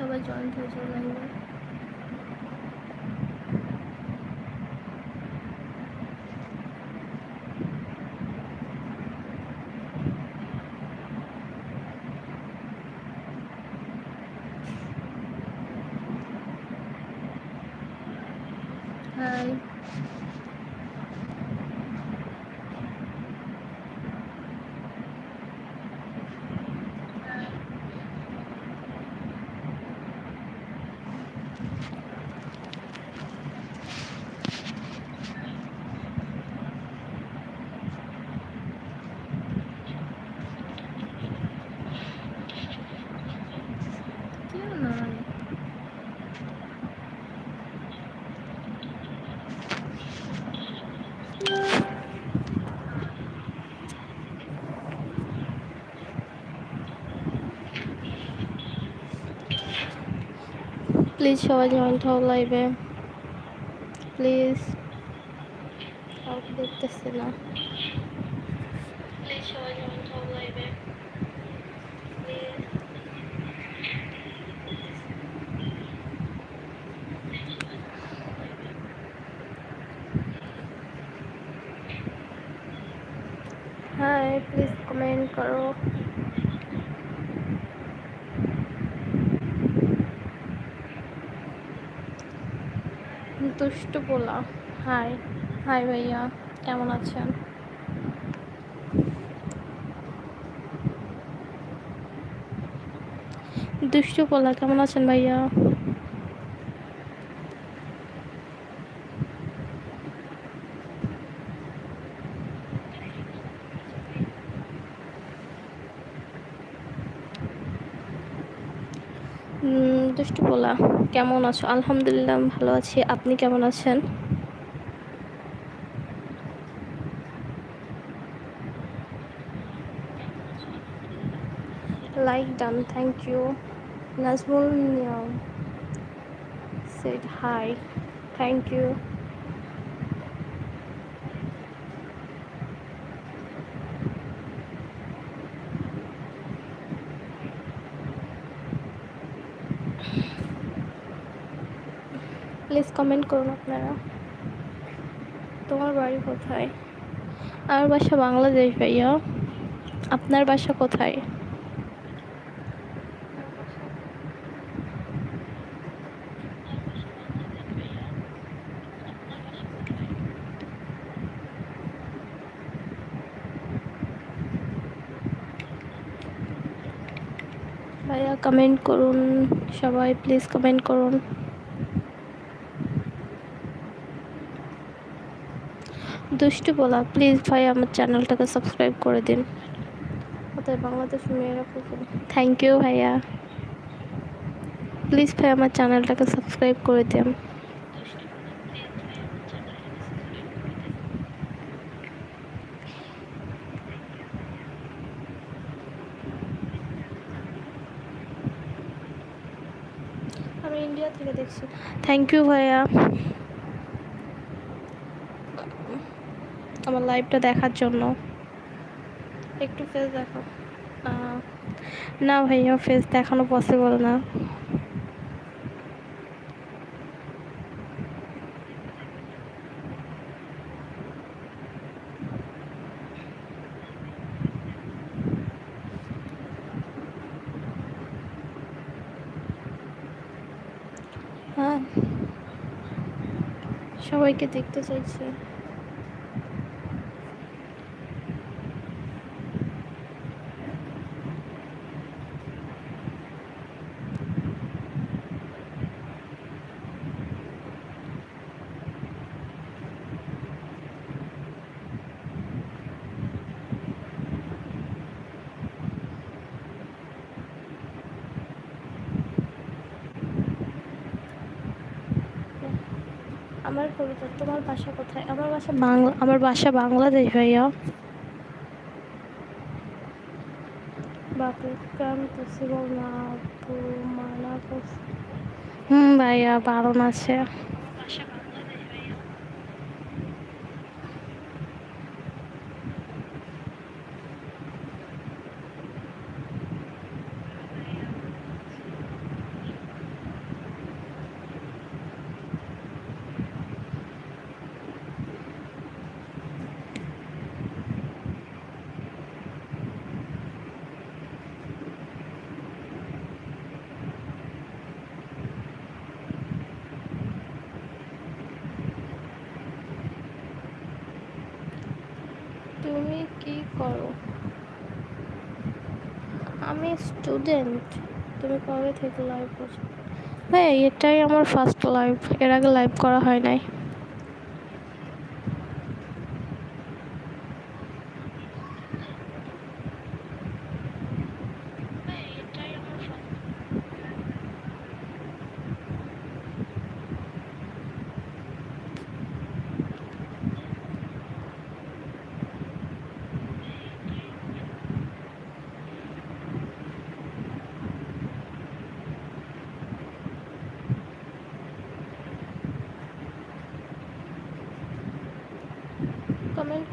সবাই জয়েন্ট হয়ে যাও লাইভে হাই কেউ নয় প্লিজ সবাই জয়েন্ট হও লাইভে। প্লিজ। দেখতেছি না প্লিজ সবাই জয়েন্ট হও লাইভে প্লিজ হাই প্লিজ কমেন্ট করো দুষ্টু পোলা। হাই হাই ভাইয়া কেমন আছেন? দুষ্টু পোলা কেমন আছেন ভাইয়া? উম, দুষ্টু বলা। কেমন আছো? আলহামদুলিল্লাহ ভালো আছি। আপনি কেমন আছেন? Like done thank you Nazmul said hi thank you please comment করুন আপনারা। তোমার বাড়ি কোথায়? আমার বাসা বাংলাদেশ ভাইয়া। আপনার বাসা কোথায়? ভাইয়া কমেন্ট করুন, সবাই প্লিজ কমেন্ট করুন। দুষ্টু বলা। প্লিজ ভাই, আমার চ্যানেলটাকে সাবস্ক্রাইব করে দিন। ওদের বাংলাদেশ মেয়েরা খুব থ্যাংক ইউ ভাইয়া। প্লিজ ভাই, আমার চ্যানেলটাকে সাবস্ক্রাইব করে দিন। আমি ইন্ডিয়া থেকে দেখছি। থ্যাংক ইউ ভাইয়া। আমার লাইভটা দেখার জন্য। একটু ফেস দেখো। না ভাইয়া ফেস দেখানো পসিবল না। হ্যাঁ। সবাইকে দেখতে চাইছি। আমার কবিতা, তোমার বাসা কোথায়? আমার বাসা বাংলা, আমার বাসা বাংলাদেশ, ভাইয়া। হুম, ভাইয়া, বারণ আছে কি করো আমি স্টুডেন্ট, তুমি কবে থেকে লাইভ করছ? ভাই, এটাই আমার ফার্স্ট লাইভ এর আগে লাইভ করা হয় নাই।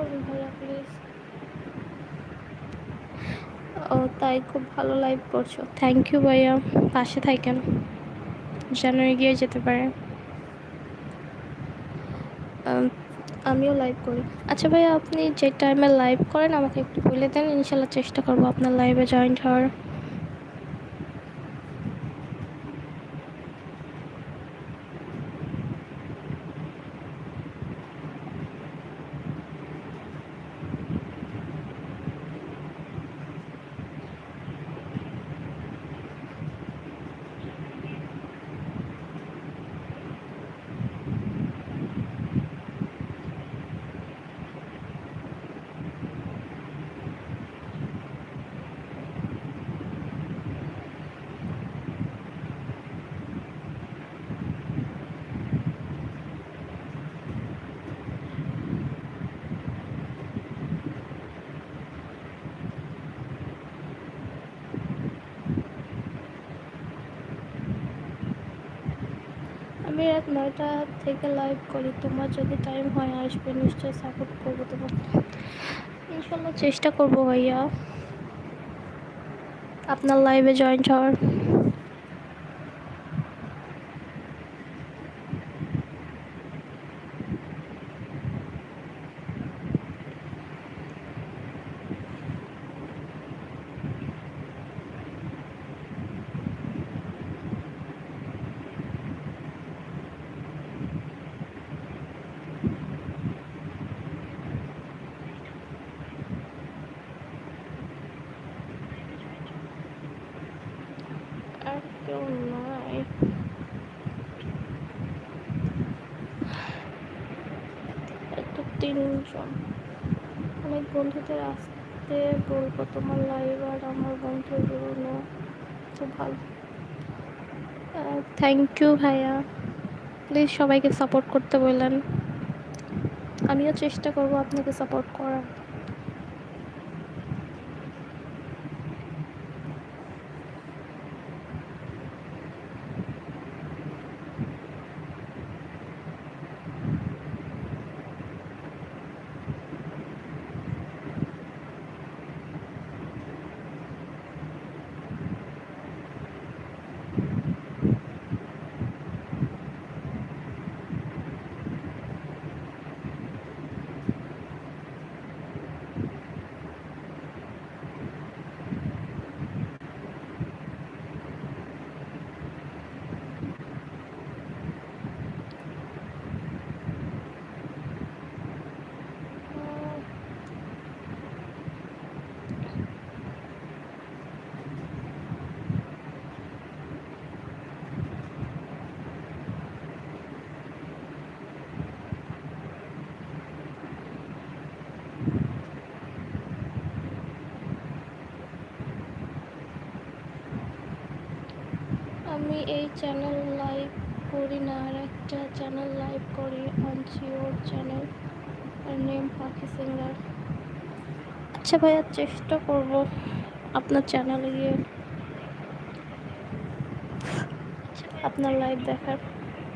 ভালো ভাইয়া প্লিজ ও, তাই খুব ভালো লাইভ করছ। থ্যাংক ইউ ভাইয়া, পাশে থাকেন, যেন এগিয়ে যেতে পারে। আমিও লাইভ করি। আচ্ছা ভাইয়া, আপনি যে টাইমে লাইভ করেন, আমাকে একটু বলে দেন, ইনশাল্লাহ চেষ্টা করব আপনার লাইভে জয়েন্ট হওয়ার আমি রাত নয়টা থেকে লাইভ করি। তোমার যদি টাইম হয়, আসবে, নিশ্চয়ই সাপোর্ট করব তোমাকে। ইনশাল্লাহ চেষ্টা করব ভাইয়া। আপনার লাইভে জয়েন্ট হওয়ার আর কেউ নাই এত তিনজন অনেক বন্ধুদের আসতে বলব তোমার লাইভ আর আমার বন্ধুগুলো খুব ভালো। থ্যাংক ইউ ভাইয়া। প্লিজ সবাইকে সাপোর্ট করতে বললেন আমিও চেষ্টা করব আপনাকে সাপোর্ট করার আমি এই চ্যানেল লাইভ করি না, আর একটা চ্যানেল লাইভ করি আনছি ওর চ্যানেল নেম পাখি সিঙ্গার। আচ্ছা ভাইয়া, চেষ্টা করব আপনার চ্যানেলে গিয়ে আপনার লাইভ দেখার।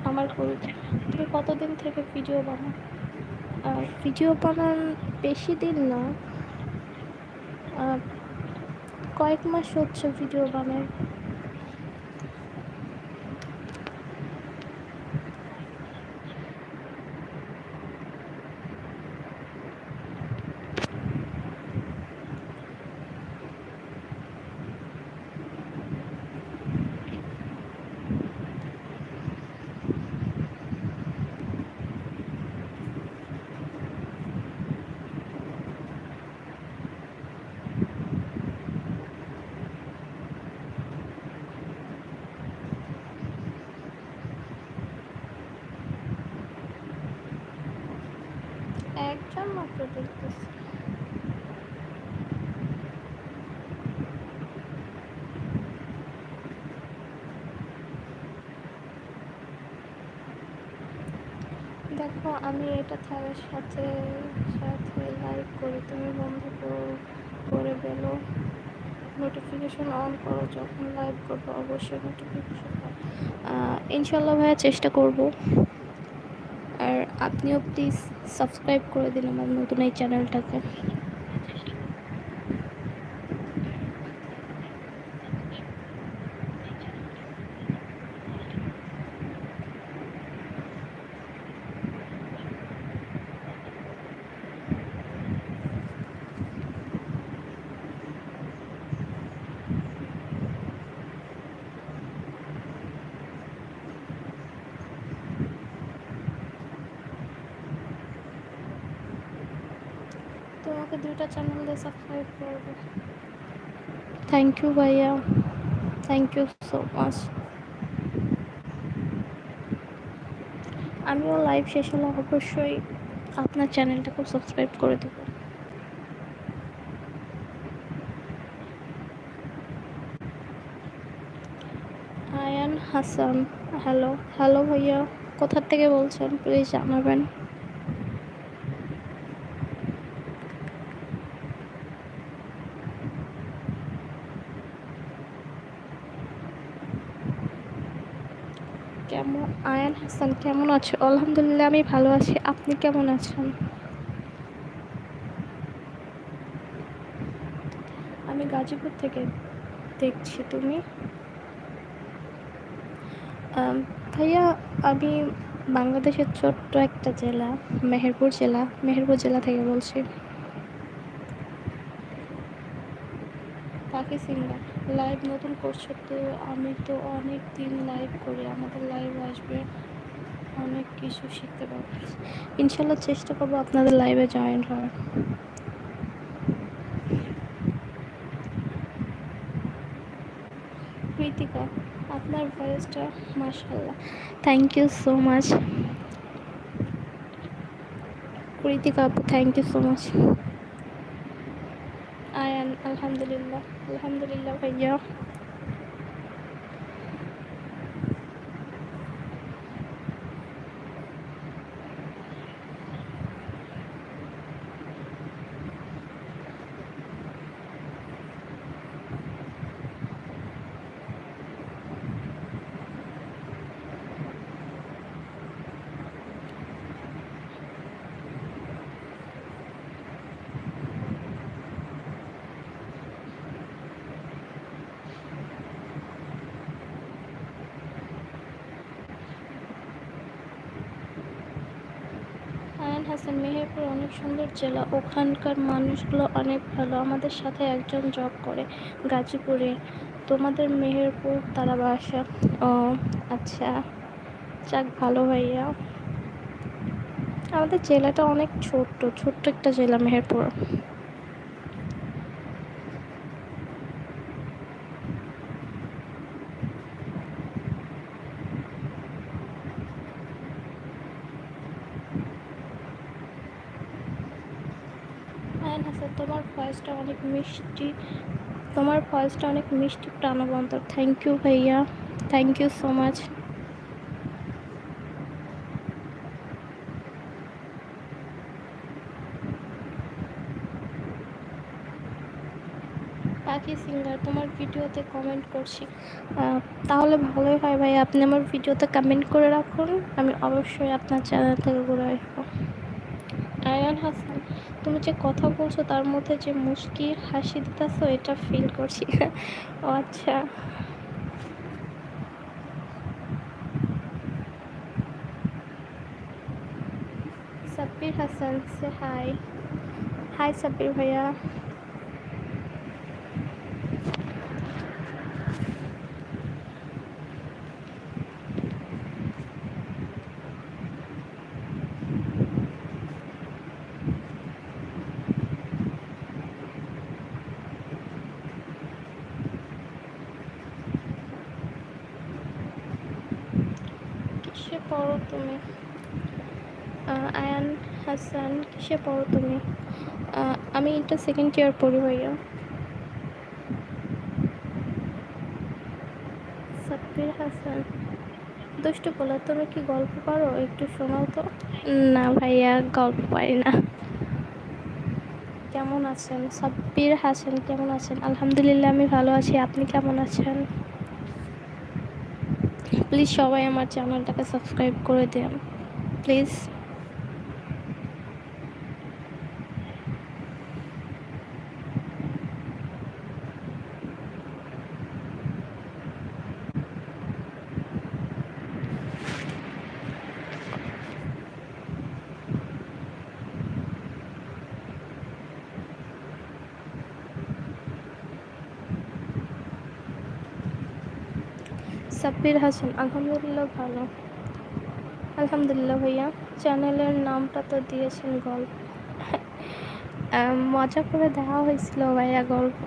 আমার খুবই তুমি কতদিন থেকে ভিডিও বানান আর ভিডিও বানান বেশি দিন না। কয়েক মাস হচ্ছে ভিডিও বানাই মাত্র দেখতেছি। দেখো, আমি এটা থাকার সাথে সাথে লাইক করি। তুমি বন্ধ করো করে বেলো। নোটিফিকেশন অন করো, যখন লাইভ করব অবশ্যই নোটিফিকেশন ইনশাল্লাহ ভাইয়া চেষ্টা করব। আর আপনিও প্লিজ সাবস্ক্রাইব করে দিন আমার নতুন এই চ্যানেলটাকে তোমাকে দুইটা চ্যানেল দিয়ে সাবস্ক্রাইব করব। থ্যাংক ইউ ভাইয়া। থ্যাংক ইউ সো মাচ আমিও লাইভ শেষ হলে অবশ্যই আপনার চ্যানেলটাকে সাবস্ক্রাইব করে দেবো। আয়ান হাসান হ্যালো হ্যালো ভাইয়া কোথা থেকে বলছেন? প্লিজ জানাবেন কেমন আয়ান হাসান কেমন আছো? আলহামদুলিল্লাহ আমি ভালো আছি। আপনি কেমন আছেন? আমি গাজীপুর থেকে দেখছি তুমি? ভাইয়া আমি বাংলাদেশের ছোট্ট একটা জেলা মেহেরপুর জেলা মেহেরপুর জেলা থেকে বলছি। পাখি সিঙ্গার লাইভ নতুন করছ তো আমি তো অনেক দিন লাইভ করি, আমাদের লাইভ আসবে। অনেক কিছু শিখতে পারব। ইনশাল্লাহ চেষ্টা করব আপনাদের লাইভে জয়েন হওয়ার। কৃতিকা, আপনার ভয়েসটা মাশাল্লাহ thank you so much Kritika আপু thank you so much Ayan আলহামদুলিল্লাহ আলহামদুলিল্লাহ ভাইয়া আয়ান হাসান মেহেরপুর অনেক সুন্দর জেলা। ওখানকার মানুষগুলো অনেক ভালো। আমাদের সাথে একজন জব করে গাজীপুরে। তোমাদের মেহেরপুর তারা বাসা ও আচ্ছা। যাক, ভালো ভাইয়া। আমাদের জেলাটা অনেক ছোট্ট ছোট্ট একটা জেলা মেহেরপুর। হাসান তোমার ভয়েসটা অনেক মিষ্টি। তোমার ভয়েসটা অনেক মিষ্টি প্রাণবন্ত থ্যাংক ইউ ভাইয়া। Thank you so much Pakhi singer তোমার ভিডিওতে কমেন্ট করছি। তাহলে ভালোই হয় ভাই আপনি আমার ভিডিওতে কমেন্ট করে রাখুন। আমি অবশ্যই আপনার চ্যানেল থেকে ঘুরে আসব। আয়ান হাসান। তুমি যে কথা বলছো তার মধ্যে যে মুশকি হাসি দিতেছো, এটা ফিল করছি। ও আচ্ছা। সাব্বির হাসান সে হাই হাই সাব্বির ভাইয়া কিসে পড়ো তুমি আহ, আয়ান হাসান কিসে পড়ো তুমি? আমি এটা সেকেন্ড ইয়ার পড়ি ভাইয়া। সাব্বির হাসান দুষ্টু বলো তুমি কি গল্প পারো? একটু শোনাও তো। না ভাইয়া গল্প পারি না। কেমন আছেন? সাব্বির হাসান কেমন আছেন? আলহামদুলিল্লাহ আমি ভালো আছি। আপনি কেমন আছেন? প্লিজ সবাই আমার চ্যানেলটাকে সাবস্ক্রাইব করে দেন। প্লিজ সাব্বির হাসান, আলহামদুলিল্লাহ ভালো। আলহামদুলিল্লাহ ভাইয়া, চ্যানেলের নামটা তো দিয়েছেন গল্প। মজা করে দেওয়া হয়েছিল ভাইয়া গল্প।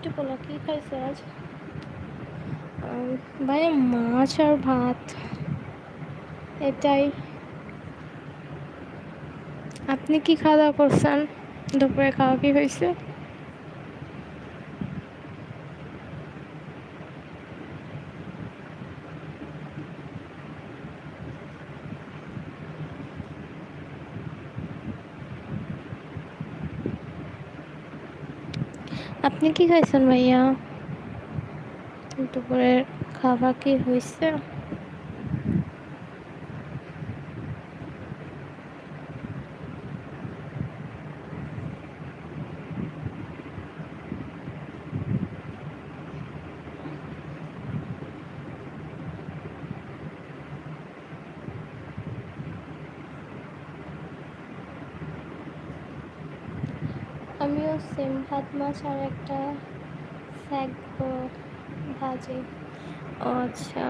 দুষ্টু পোলা কী খাইছে আজ? ভাইয়া মাছ আর ভাত। এটাই। আপনি কি খাওয়া দাওয়া করছেন? দুপুরে খাওয়া কি হয়েছে? আপনি কি খাইছেন ভাইয়া? দুপুরের খাবার কি হয়েছে আমিও সেম ভাত মাছ আর একটা শাক ভাজি আচ্ছা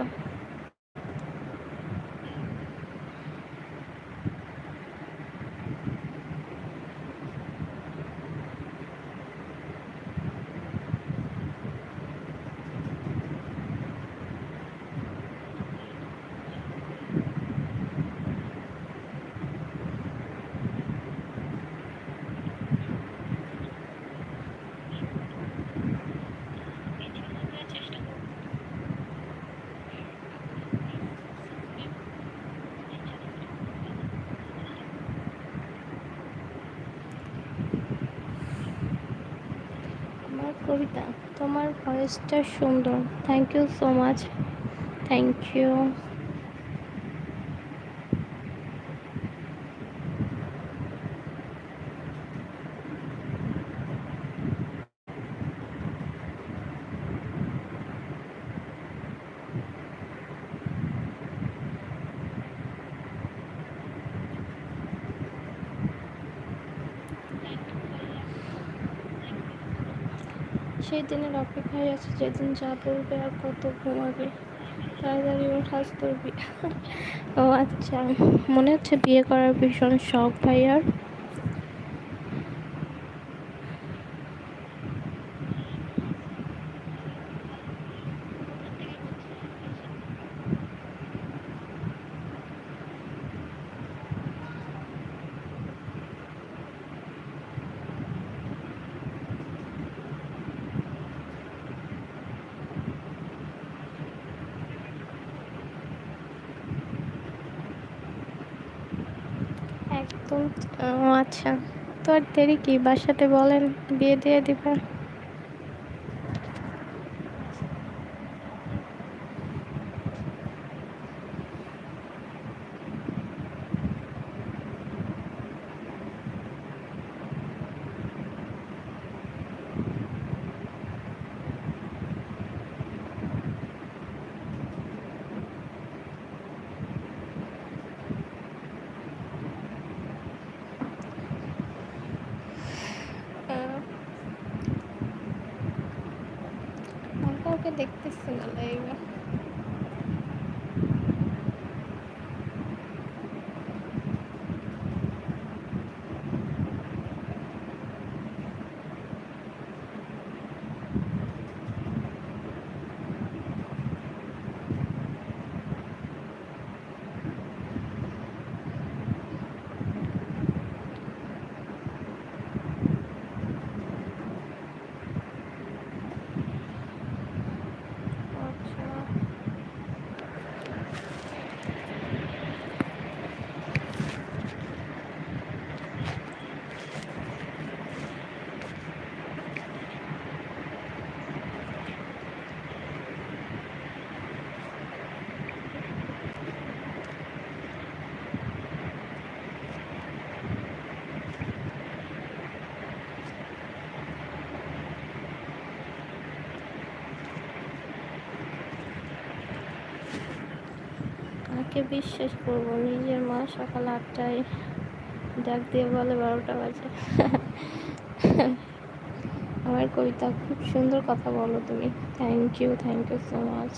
আমার কবিতা তোমার ভয়েসটা সুন্দর। Thank you so much thank you সেই দিনের অপেক্ষায় আছে, যেদিন যা বলবে আর কত ঘুমাবে তাড়াতাড়ি ওর বিয়ে ও আচ্ছা মনে হচ্ছে বিয়ে করার ভীষণ শখ ভাইয়ার। ও আচ্ছা তো আর দেরি কি? বাসাতে বলেন বিয়ে দিয়ে দিবেন। দেখতেছি না লাইভে আচ্ছা কাকে বিশ্বাস করব। নিজের মা সকাল আটটায় ডাক দিয়ে বলে বারোটা বাজে। আমার কবিতা খুব সুন্দর কথা বলো তুমি। Thank you thank you so much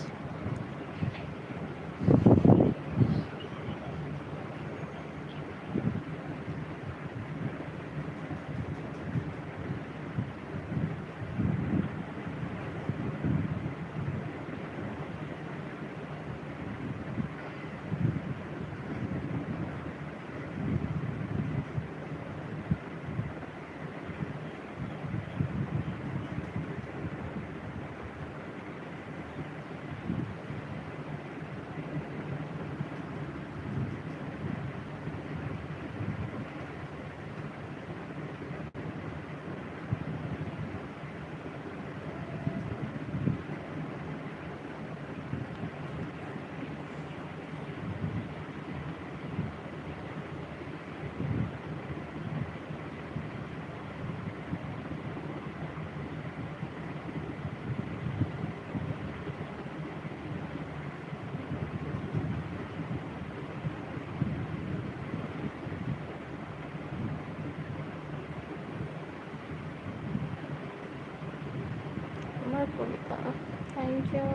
আমার কবিতা থ্যাংক ইউ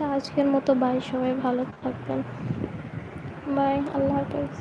আচ্ছা আজকের মতো বাই সবাই ভালো থাকবেন। বাই আল্লাহ হাফেজ।